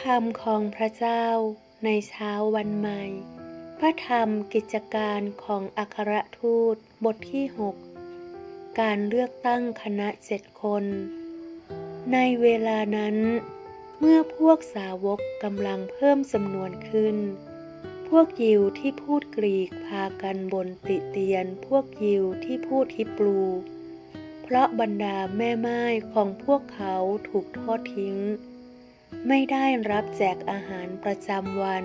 คำของพระเจ้าในเช้าวันใหม่ พระธรรมกิจการของอัครทูตบทที่ 6 การเลือกตั้งคณะเจ็ดคน ในเวลานั้น เมื่อพวกสาวกกำลังเพิ่มจำนวนขึ้น พวกยิวที่พูดกรีกพากันบนติเตียนพวกยิวที่พูดฮิบรู เพราะบรรดาแม่ไม้ของพวกเขาถูกทอดทิ้ง ไม่ได้รับแจกอาหารประจำวัน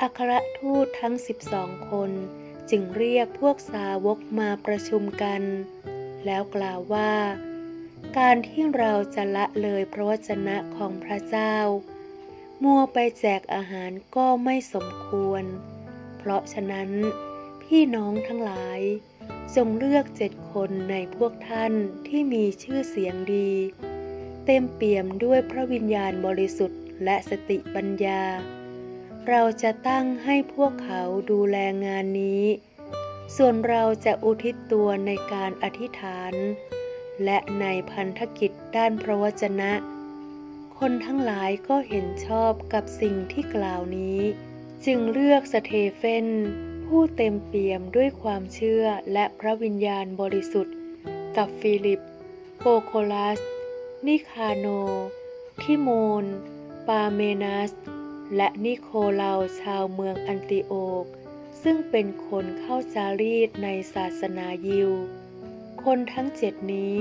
อัครทูตทั้ง 12 คนจึงเรียกพวกสาวกมาประชุมกัน แล้วกล่าวว่า การที่เราจะละเลยพระวจนะของพระเจ้า มัวไปแจกอาหารก็ไม่สมควร เพราะฉะนั้น พี่น้องทั้งหลาย จงเลือกเจ็ดคนในพวกท่านที่มีชื่อเสียงดี เต็มเปี่ยมด้วยพระวิญญาณบริสุทธิ์และสติปัญญา เราจะตั้งให้พวกเขาดูแลงานนี้ ส่วนเราจะอุทิศตัวในการอธิษฐาน และในพันธกิจด้านพระวจนะ คนทั้งหลายก็เห็นชอบกับสิ่งที่กล่าวนี้ จึงเลือกสเตเฟนผู้เต็มเปี่ยมด้วยความเชื่อและพระวิญญาณบริสุทธิ์ กับฟิลิป โปโคลัส นิคาโนทิโมน ปาเมนัส และนิโคลาชาวเมืองอันติโอกซึ่งเป็นคนเข้าจารีตในศาสนายิว คนทั้งเจ็ดนี้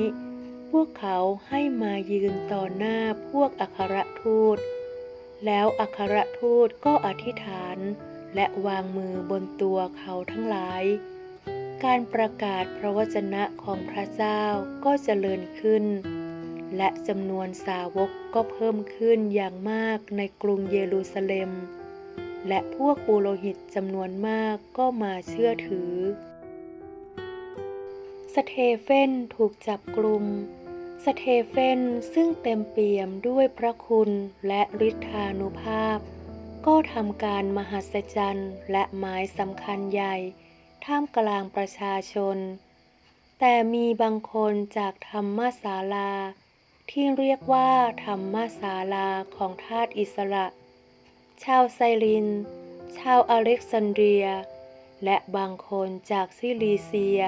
พวกเขาให้มายืนต่อหน้าพวกอัครทูต แล้วอัครทูตก็อธิษฐาน และวางมือบนตัวเขาทั้งหลาย การประกาศพระวจนะของพระเจ้าก็เจริญขึ้น และจำนวนสาวกก็เพิ่มขึ้นอย่างมากในกรุงเยรูซาเล็ม และพวกปุโรหิตจำนวนมากก็มาเชื่อถือ สเตเฟนถูกจับกลุ่ม สเตเฟนซึ่งเต็มเปี่ยมด้วยพระคุณและฤทธานุภาพ ก็ทำการมหัศจรรย์และหมายสำคัญใหญ่ ท่ามกลางประชาชน แต่มีบางคนจากธรรมศาลา ที่เรียกว่าธรรมศาลาของทาสอิสระ ชาวไซริน ชาวอเล็กซานเดรีย และบางคนจากซิลีเซีย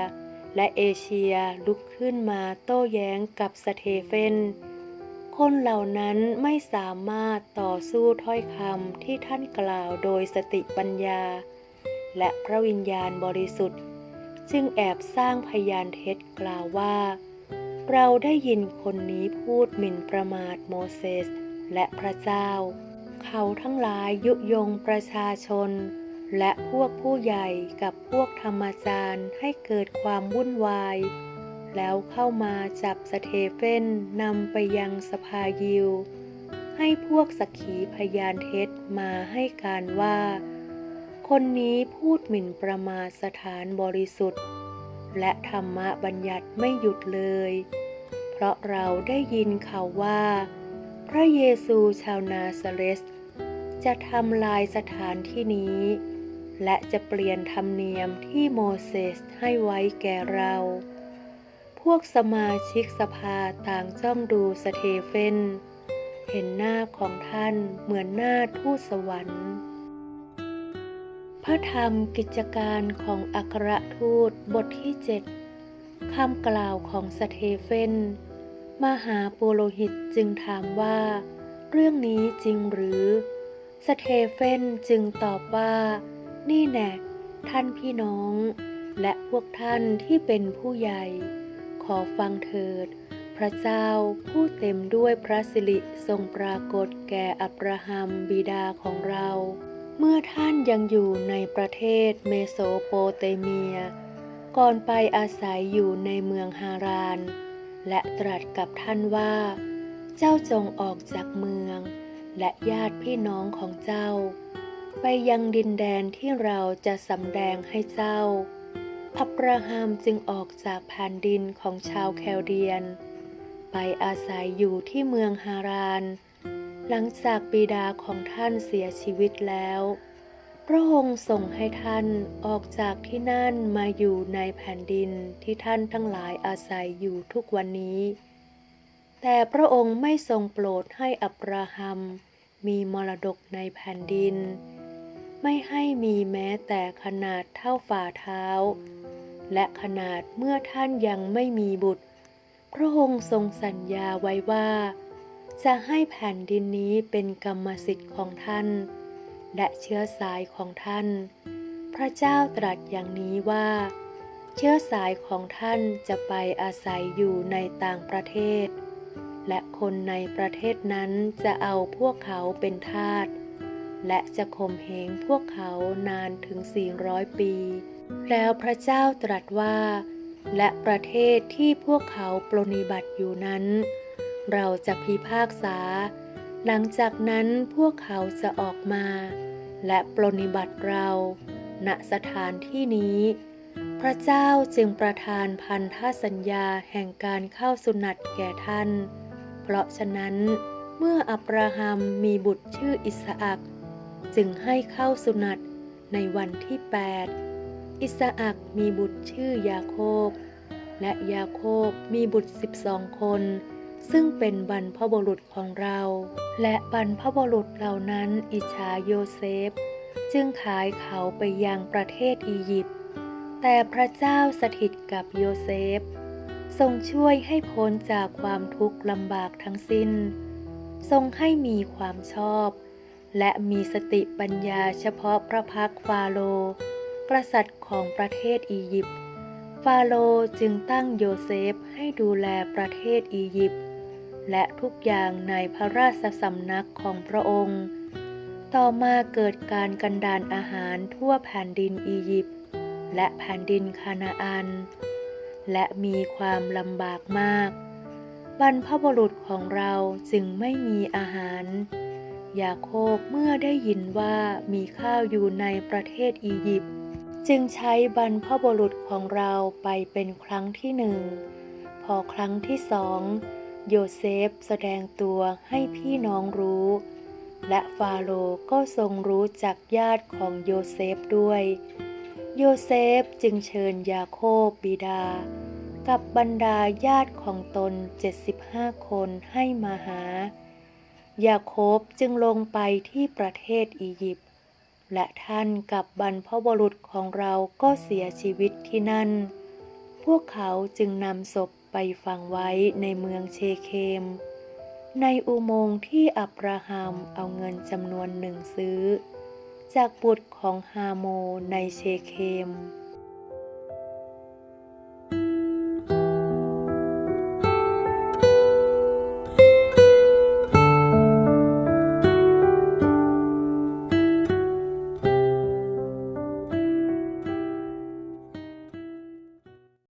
และเอเชียลุกขึ้นมาโต้แย้งกับสเตเฟน คนเหล่านั้นไม่สามารถต่อสู้ถ้อยคำที่ท่านกล่าวโดยสติปัญญา และพระวิญญาณบริสุทธิ์ จึงแอบสร้างพยานเท็จกล่าวว่า เราได้ยินคนนี้พูดหมิ่นประมาทโมเสสและพระเจ้า เขาทั้งหลายยุยงประชาชน และพวกผู้ใหญ่กับพวกธรรมจารย์ให้เกิดความวุ่นวาย แล้วเข้ามาจับสเตเฟนนำไปยังสภายิว ให้พวกสักขีพยานเท็จมาให้การว่า คนนี้พูดหมิ่นประมาทสถานบริสุทธิ์ และธรรมบัญญัติไม่หยุดเลย เพราะเราได้ยินข่าวว่า พระเยซูชาวนาซาเรส จะทำลายสถานที่นี้ และจะเปลี่ยนธรรมเนียมที่โมเสสให้ไว้แก่เรา พวกสมาชิกสภาต่างจ้องดูสเตเฟนเห็นหน้าของท่านเหมือนหน้าทูตสวรรค์ พระธรรมกิจการของอัครทูตบทที่เจ็ดคำกล่าวของสเตเฟน มหาปุโรหิตจึงถามว่า เรื่องนี้จริงหรือ สเตเฟนจึงตอบว่า นี่แน่ท่านพี่น้อง และพวกท่านที่เป็นผู้ใหญ่ ขอฟังเถิด พระเจ้าผู้เต็มด้วยพระสิริทรงปรากฏแก่อับราฮัมบิดาของเรา เมื่อท่านยังอยู่ในประเทศเมโสโปเตเมีย ก่อนไปอาศัยอยู่ในเมืองฮาราน และตรัสกับท่านว่า เจ้าจงออกจากเมือง และญาติพี่น้องของเจ้า ไปยังดินแดนที่เราจะสำแดงให้เจ้า อับราฮัมจึงออกจากแผ่นดินของชาวแคลเดียน ไปอาศัยอยู่ที่เมืองฮาราน หลังจากบิดาของท่านเสียชีวิตแล้ว พระองค์ส่งให้ท่านออกจากที่นั่นมาอยู่ในแผ่นดินที่ท่านทั้งหลายอาศัยอยู่ทุกวันนี้ แต่พระองค์ไม่ทรงโปรดให้อับราฮัมมีมรดกในแผ่นดิน ไม่ให้มีแม้แต่ขนาดเท่าฝ่าเท้า และขนาดเมื่อท่านยังไม่มีบุตร พระองค์ทรงสัญญาไว้ว่า จะให้แผ่นดินนี้เป็นกรรมสิทธิ์ของท่าน และเชื้อสายของท่าน พระเจ้าตรัสอย่างนี้ว่า เชื้อสายของท่านจะไปอาศัยอยู่ในต่างประเทศ และคนในประเทศนั้นจะเอาพวกเขาเป็นทาสและจะข่มเหงพวกเขานานถึง 400 ปี แล้วพระเจ้าตรัสว่า และประเทศที่พวกเขาปรนนิบัติอยู่นั้น เราจะพิพากษา หลังจากนั้นพวกเขาจะออกมา และปรนิบัติเรา ณสถานที่นี้ พระเจ้าจึงประทานพันธสัญญาแห่งการเข้าสุนัตแก่ท่าน เพราะฉะนั้นเมื่ออับราฮัมมีบุตรชื่ออิสอักจึงให้เข้าสุนัตในวันที่ 8 อิสอักมีบุตรชื่อยาโคบ และยาโคบมีบุตร 12 คน ซึ่งเป็นบรรพบุรุษของเรา และบรรพบุรุษเหล่านั้นอิจฉาโยเซฟ จึงขายเขาไปยังประเทศอียิปต์ แต่พระเจ้าสถิตกับโยเซฟ ทรงช่วยให้พ้นจากความทุกข์ลำบากทั้งสิ้น ทรงให้มีความชอบ และมีสติปัญญาเฉพาะพระพักฟาโรห์กษัตริย์ของประเทศอียิปต์ ฟาโรห์จึงตั้งโยเซฟให้ดูแลประเทศอียิปต์ และทุกอย่างในพระราชสำนักของพระองค์ ต่อมาเกิดการกันดานอาหารทั่วแผ่นดินอียิปต์และแผ่นดินคานาอัน และมีความลำบากมาก บรรพบุรุษของเราจึงไม่มีอาหาร ยาโคบเมื่อได้ยินว่ามีข้าวอยู่ในประเทศอียิปต์จึงใช้บรรพบุรุษของเราไปเป็นครั้งที่หนึ่ง พอครั้งที่สอง โยเซฟแสดงตัวให้พี่น้องรู้ และฟาโรก็ทรงรู้จักญาติของโยเซฟด้วย โยเซฟจึงเชิญยาโคบบิดา กับบรรดาญาติของตน 75 คนให้มาหายาโคบจึงลงไปที่ประเทศอียิปต์และท่านกับบรรพบุรุษของเราก็เสียชีวิตที่นั่น พวกเขาจึงนำศพ ไปฝังไว้ในเมืองเชเคม ในอุโมงค์ที่อับราฮัมเอาเงินจำนวนหนึ่งซื้อ จากบุตรของฮาโมในเชเคม